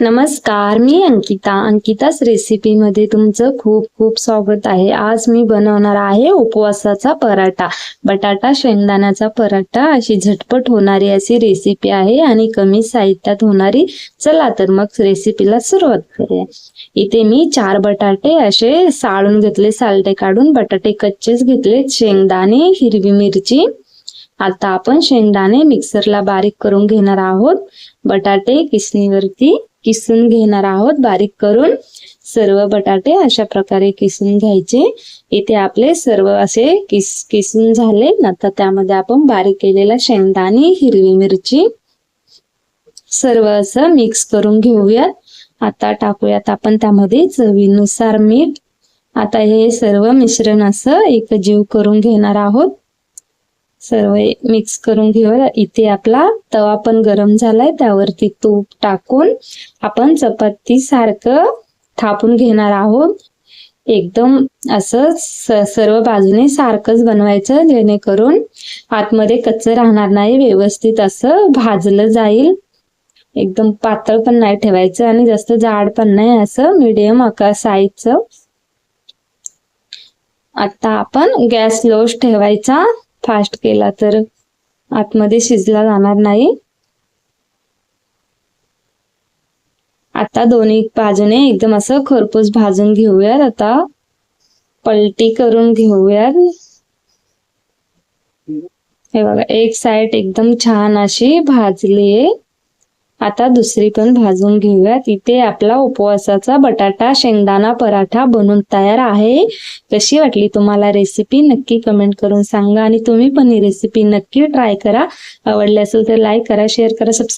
नमस्कार मी अंकिता. अंकिताच रेसिपीमध्ये तुमचं खूप खूप स्वागत आहे. आज मी बनवणार आहे उपवासाचा पराठा. बटाटा शेंगदाण्याचा पराठा अशी झटपट होणारी अशी रेसिपी आहे आणि कमी साहित्यात होणारी. चला तर मग रेसिपीला सुरुवात करूया. इथे मी चार बटाटे असे साळून घेतले सालटे काढून बटाटे कच्चेच घेतले. शेंगदाणे हिरवी मिरची आता आपण शेंगदाणे मिक्सरला बारीक करून घेणार आहोत. बटाटे किसणीवरती किसून घेणार आहोत. बारीक करून सर्व बटाटे अशा प्रकारे किसून घ्यायचे. इथे आपले सर्व असे किस किसून झाले. नंतर त्यामध्ये आपण बारीक केलेला शेंगदाणे हिरवी मिरची सर्व असं मिक्स करून घेऊयात. आता टाकूयात आपण त्यामध्ये चवीनुसार मीठ. आता हे सर्व मिश्रण असं एकजीव करून घेणार आहोत. सर्व मिक्स करून घेऊया इथे आपला तवा पण गरम झालाय. त्यावरती तूप टाकून आपण चपाती सारखं थापून घेणार आहोत. एकदम असं सर्व बाजूने सारखंच बनवायचं जेणेकरून आतमध्ये कच्चं राहणार नाही व्यवस्थित असं भाजलं जाईल. एकदम पातळ पण नाही ठेवायचं आणि जास्त जाड पण नाही असं मिडियम आकार साईजचं आता आपण गॅस लोश ठेवायचा. फास्ट केला तर आतमध्ये शिजला जाणार नाही. आता दोन्ही बाजूने एकदम असं खरपूस भाजून घेऊयात. आता पलटी करून घेऊयात. हे बघा एक साइड एकदम छान अशी भाजली आहे आता दुसरी पण भाजून घेऊयात. इथे आपला उपवासाचा बटाटा शेंगदाणा पराठा बनून तयार आहे. कशी वाटली तुम्हाला रेसिपी नक्की कमेंट करून सांगा आणि तुम्ही पण ही रेसिपी नक्की ट्राय करा. आवडली असेल तर लाईक करा शेअर करा सबस्क्राईब